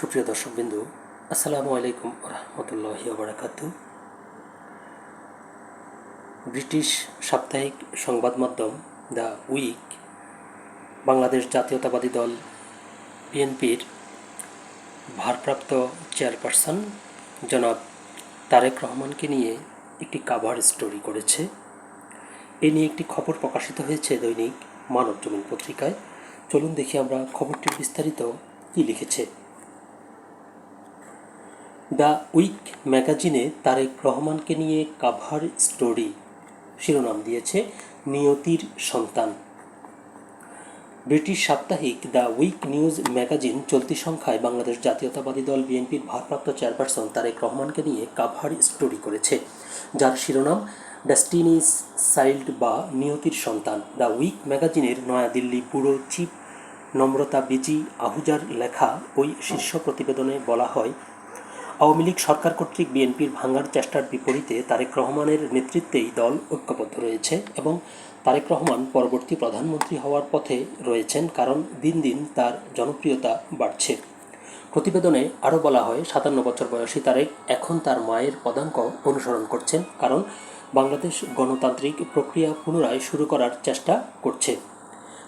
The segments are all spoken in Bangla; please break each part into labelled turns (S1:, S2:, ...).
S1: সুপ্রিয় দর্শকবিন্দু, আসসালামু আলাইকুম রহমতুল্লাহি বারাকাতু ব্রিটিশ সাপ্তাহিক সংবাদ মাধ্যম দ্য উইক, বাংলাদেশ জাতীয়তাবাদী দল বিএনপির ভারপ্রাপ্ত চেয়ারপারসন জনাব তারেক রহমানকে নিয়ে একটি কাভার স্টোরি করেছে। এ নিয়ে একটি খবর প্রকাশিত হয়েছে দৈনিক মানব জমিন পত্রিকায়। চলুন দেখি আমরা খবরটির বিস্তারিত কী লিখেছে। দ্য উইক ম্যাগাজিনে তারেক রহমানকে নিয়ে কাভার স্টোরি। শিরোনাম দিয়েছে, নিয়তির সন্তান। ব্রিটিশ সাপ্তাহিক দ্য উইক নিউজ ম্যাগাজিন চলতি সংখ্যায় বাংলাদেশ জাতীয়তাবাদী দল বিএনপির ভারপ্রাপ্ত চেয়ারপারসন তারেক রহমানকে নিয়ে কাভার স্টোরি করেছে, যার শিরোনাম ডেস্টিনিস চাইল্ড বা নিয়তির সন্তান। দ্য উইক ম্যাগাজিনের নয়াদিল্লি ব্যুরো চিফ নম্রতা বিজি আহুজার লেখা ওই শীর্ষ প্রতিবেদনে বলা হয় আওয়ামী লীগ সরকার কর্তৃক বিএনপির ভাঙার চেষ্টার বিপরীতে তারেক রহমানের নেতৃত্বেই দল ঐক্যবদ্ধ রয়েছে এবং তারেক রহমান পরবর্তী প্রধানমন্ত্রী হওয়ার পথে রয়েছেন কারণ দিন দিন তার জনপ্রিয়তা বাড়ছে। প্রতিবেদনে আরও বলা হয়, সাতান্ন বছর বয়সী তারেক এখন তার মায়ের পদাঙ্ক অনুসরণ করছেন কারণ বাংলাদেশ গণতান্ত্রিক প্রক্রিয়া পুনরায় শুরু করার চেষ্টা করছে।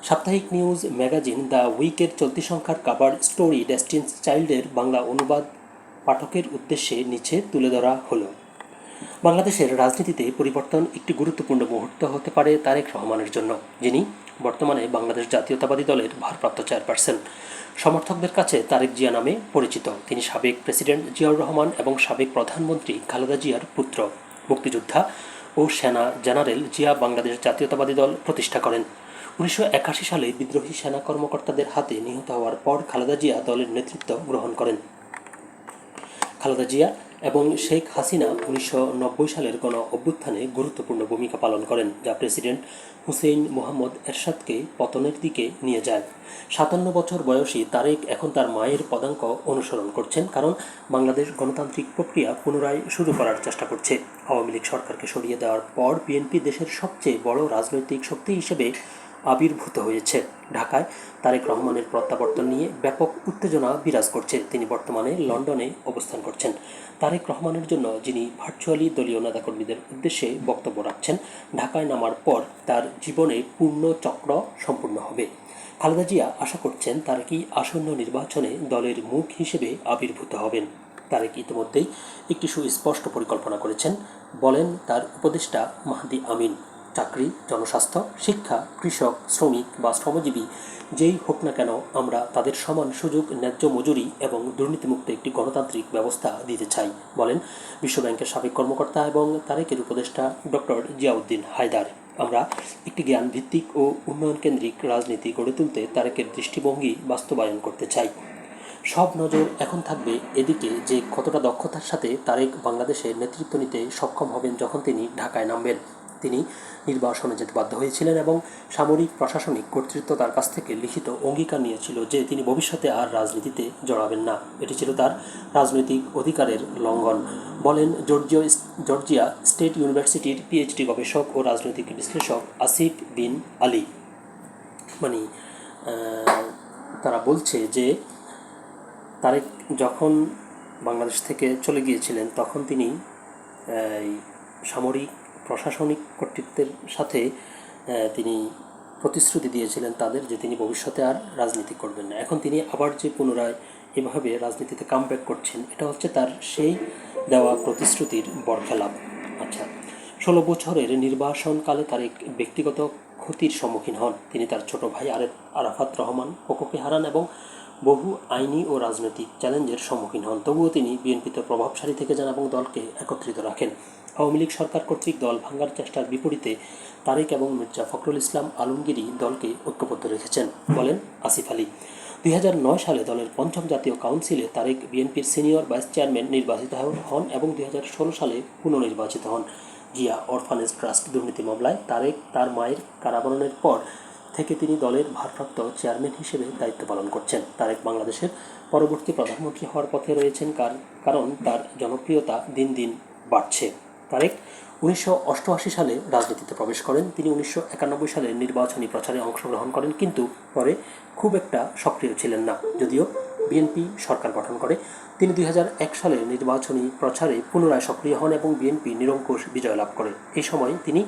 S1: সাপ্তাহিক নিউজ ম্যাগাজিন দ্য উইকের চলতি সংখ্যার কাবার স্টোরি ডেস্টিন্স চাইল্ডের বাংলা অনুবাদ পাঠকের উদ্দেশ্যে নিচে তুলে ধরা হলো। বাংলাদেশের রাজনীতিতে পরিবর্তন একটি গুরুত্বপূর্ণ মুহূর্ত হতে পারে তারেক রহমানের জন্য, যিনি বর্তমানে বাংলাদেশ জাতীয়তাবাদী দলের ভারপ্রাপ্ত চেয়ারপারসন। সমর্থকদের কাছে তারেক জিয়া নামে পরিচিত। তিনি সাবেক প্রেসিডেন্ট জিয়াউর রহমান এবং সাবেক প্রধানমন্ত্রী খালেদা জিয়ার পুত্র, মুক্তিযোদ্ধা ও সেনা জেনারেল জিয়া বাংলাদেশ জাতীয়তাবাদী দল প্রতিষ্ঠা করেন। উনিশশো একাশি সালে বিদ্রোহী সেনা কর্মকর্তাদের হাতে নিহত হওয়ার পর খালেদা জিয়া দলের নেতৃত্ব গ্রহণ করেন। খালেদা জিয়া এবং শেখ হাসিনা উনিশশো নব্বই সালের গণ অভ্যুত্থানে গুরুত্বপূর্ণ ভূমিকা পালন করেন, যা প্রেসিডেন্ট হুসেইন মোহাম্মদ এরশাদকে পতনের দিকে নিয়ে যায়। সাতান্ন বছর বয়সী তারেক এখন তার মায়ের পদাঙ্ক অনুসরণ করছেন, কারণ বাংলাদেশ গণতান্ত্রিক প্রক্রিয়া পুনরায় শুরু করার চেষ্টা করছে। আওয়ামী লীগ সরকারকে সরিয়ে দেওয়ার পর বিএনপি দেশের সবচেয়ে বড় রাজনৈতিক শক্তি হিসেবে আবির্ভূত হয়েছে। ঢাকায় তারেক রহমানের প্রত্যাবর্তন নিয়ে ব্যাপক উত্তেজনা বিরাজ করছে। তিনি বর্তমানে লন্ডনে অবস্থান করছেন। তারেক রহমানের জন্য যিনি ভার্চুয়ালি দলীয় নেতাকর্মীদের উদ্দেশ্যে বক্তব্য রাখছেন, ঢাকায় নামার পর তার জীবনে পূর্ণ চক্র সম্পূর্ণ হবে। খালেদা জিয়া আশা করছেন তার কি আসন্ন নির্বাচনে দলের মুখ হিসেবে আবির্ভূত হবেন। তারেক ইতিমধ্যেই একটি সুস্পষ্ট পরিকল্পনা করেছেন। বলেন তার উপদেষ্টা মাহাদি আমিন। চাকরি, জনস্বাস্থ্য, শিক্ষা, কৃষক, শ্রমিক বা শ্রমজীবী, যেই হোক না কেন আমরা তাদের সমান সুযোগ, ন্যায্য মজুরি এবং দুর্নীতিমুক্ত একটি গণতান্ত্রিক ব্যবস্থা দিতে চাই, বলেন বিশ্বব্যাংকের সাবেক কর্মকর্তা এবং তারেকের উপদেষ্টা ডক্টর জিয়াউদ্দিন হায়দার। আমরা একটি জ্ঞান ভিত্তিক ও উন্নয়ন কেন্দ্রিক রাজনীতি গড়ে তুলতে তারেকের দৃষ্টিভঙ্গি বাস্তবায়ন করতে চাই। সব নজর এখন থাকবে এদিকে যে কতটা দক্ষতার সাথে তারেক বাংলাদেশের নেতৃত্ব নিতে সক্ষম হবেন যখন তিনি ঢাকায় নামবেন। তিনি নির্বাসনে যেতে বাধ্য হয়েছিলেন এবং সামরিক, প্রশাসনিক কর্তৃত্ব তার কাছ থেকে লিখিত অঙ্গীকার নিয়েছিল যে তিনি ভবিষ্যতে আর রাজনীতিতে জড়াবেন না। এটি ছিল তার রাজনৈতিক অধিকারের লঙ্ঘন। বলেন, জর্জিয়া জর্জিয়া স্টেট ইউনিভার্সিটির পিএইচডি গবেষক ও রাজনৈতিক বিশ্লেষক আসিফ বিন আলী। মানে তারা বলছে যে তারেক যখন বাংলাদেশ থেকে চলে গিয়েছিলেন, তখন তিনি সামরিক প্রশাসনিক কর্তৃত্বের সাথে তিনি প্রতিশ্রুতি দিয়েছিলেন তাদের যে তিনি ভবিষ্যতে আর রাজনীতি করবেন না। এখন তিনি আবার যে পুনরায় এভাবে রাজনীতিতে কামব্যাক করছেন, এটা হচ্ছে তার সেই দেওয়া প্রতিশ্রুতির বরখেলাপ। আচ্ছা ষোলো বছরের নির্বাসনকালে তার এক ব্যক্তিগত ক্ষতির সম্মুখীন হন। তিনি তার ছোট ভাই আরেফ, আরাফাত রহমান কোকোকে হারান এবং বহু আইনি ও রাজনৈতিক চ্যালেঞ্জের সম্মুখীন হন। তবুও তিনি বিএনপিতে প্রভাবশালী থেকে যান এবং দলকে একত্রিত রাখেন। আওয়ামী লীগ সরকার কর্তৃক দল ভাঙ্গার চেষ্টার বিপরীতে তারেক এবং মির্জা ফখরুল ইসলাম আলমগিরি দলকে ঐক্যবদ্ধ রেখেছেন, বলেন আসিফ আলী। দুই হাজার নয় সালে দলের পঞ্চম জাতীয় কাউন্সিলে তারেক বিএনপির সিনিয়র ভাইস চেয়ারম্যান নির্বাচিত হন এবং দুই হাজার ষোলো সালে পুনর্নির্বাচিত হন। জিয়া অরফানেজ ট্রাস্ট দুর্নীতি মামলায় তারেক তার মায়ের কারাবরণের পর থেকে তিনি দলের ভারপ্রাপ্ত চেয়ারম্যান হিসেবে দায়িত্ব পালন করছেন। তারেক বাংলাদেশের পরবর্তী প্রধানমন্ত্রী হওয়ার পথে রয়েছেন কারণ তার জনপ্রিয়তা দিন দিন বাড়ছে। তারেক উনিশশো অষ্টআশি সালে রাজনীতিতে প্রবেশ করেন। তিনি উনিশশো একানব্বই সালে নির্বাচনী প্রচারে অংশগ্রহণ করেন, কিন্তু পরে খুব একটা সক্রিয় ছিলেন না। যদিও বিএনপি সরকার গঠন করে, তিনি দুই সালে নির্বাচনী প্রচারে পুনরায় সক্রিয় হন এবং বিএনপি নিরঙ্কুশ বিজয় লাভ করে। এই সময় তিনি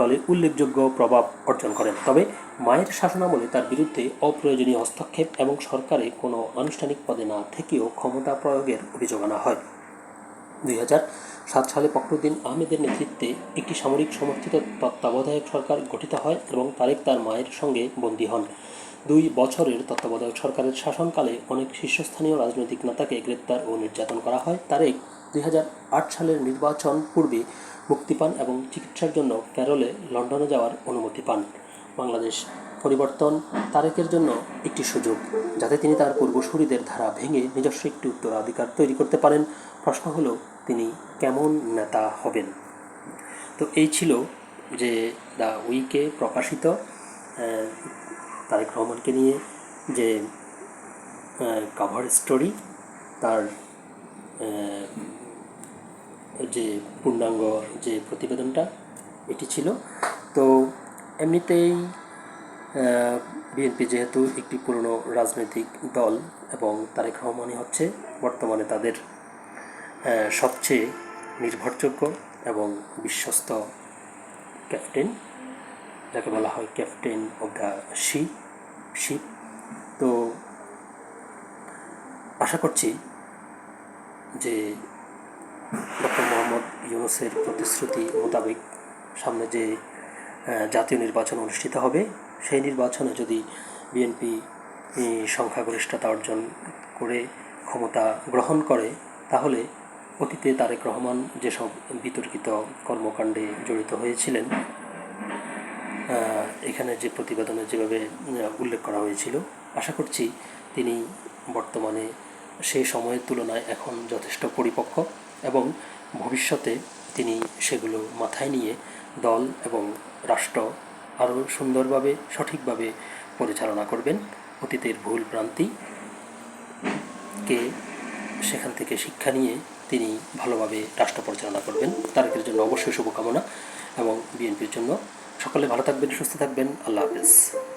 S1: দলের উল্লেখযোগ্য প্রভাব অর্জন করেন। তবে মায়ের শাসনামলে তার বিরুদ্ধে অপ্রয়োজনীয় হস্তক্ষেপ এবং সরকারে কোনো আনুষ্ঠানিক পদে না থেকেও ক্ষমতা প্রয়োগের অভিযোগ আনা হয়। দুই হাজার সাত সালে ফখরুদ্দিন আহমেদের নেতৃত্বে একটি সামরিক সমর্থিত তত্ত্বাবধায়ক সরকার গঠিত হয় এবং তারেক তার মায়ের সঙ্গে বন্দী হন। দুই বছরের তত্ত্বাবধায়ক সরকারের শাসনকালে অনেক শীর্ষস্থানীয় রাজনৈতিক নেতাকে গ্রেপ্তার ও নির্যাতন করা হয়। তারেক দুই হাজার আট সালের নির্বাচন পূর্বে মুক্তি পান এবং চিকিৎসার জন্য প্যারোলে লন্ডনে যাওয়ার অনুমতি পান। বাংলাদেশ পরিবর্তন তারেকের জন্য একটি সুযোগ, যাতে তিনি তার পূর্বসূরিদের ধারা ভেঙে নিজস্ব একটি উত্তরাধিকার তৈরি করতে পারেন। প্রশ্ন হলো তিনি কেমন নেতা হবেন? তো এই ছিল যে দ্য উইকে প্রকাশিত তারেক রহমানকে নিয়ে যে কাভার স্টোরি তার যে পূর্ণাঙ্গ যে প্রতিবেদনটা, এটি ছিল। তো এমনিতেই বিএনপি যেহেতু একটি পুরনো রাজনৈতিক দল এবং তারেক রহমানই হচ্ছে বর্তমানে তাদের সবচেয়ে নির্ভরযোগ্য এবং বিশ্বস্ত ক্যাপ্টেন যাকে বলা হয় captain of the ship ship তো আশা করছি যে ডক্টর মোহাম্মদ ইউনুসের প্রতিশ্রুতি মোতাবেক সামনে যে জাতীয় নির্বাচন অনুষ্ঠিত হবে, সেই নির্বাচনে যদি বিএনপি সংখ্যাগরিষ্ঠতা অর্জন করে, ক্ষমতা গ্রহণ করে, তাহলে অতীতে তারেক রহমান যেসব বিতর্কিত কর্মকাণ্ডে জড়িত হয়েছিলেন এখানে যে প্রতিবেদনে যেভাবে উল্লেখ করা হয়েছিল, আশা করছি তিনি বর্তমানে সেই সময়ের তুলনায় এখন যথেষ্ট পরিপক্ক এবং ভবিষ্যতে তিনি সেগুলো মাথায় নিয়ে দল এবং রাষ্ট্র আরও সুন্দরভাবে, সঠিকভাবে পরিচালনা করবেন। অতীতের ভুল ভ্রান্তি কে সেখান থেকে শিক্ষা নিয়ে তিনি ভালোভাবে রাষ্ট্র পরিচালনা করবেন। তারেকের জন্য অবশ্যই শুভকামনা এবং বিএনপির জন্য। সকলে ভালো থাকবেন, সুস্থ থাকবেন। আল্লাহ হাফেজ।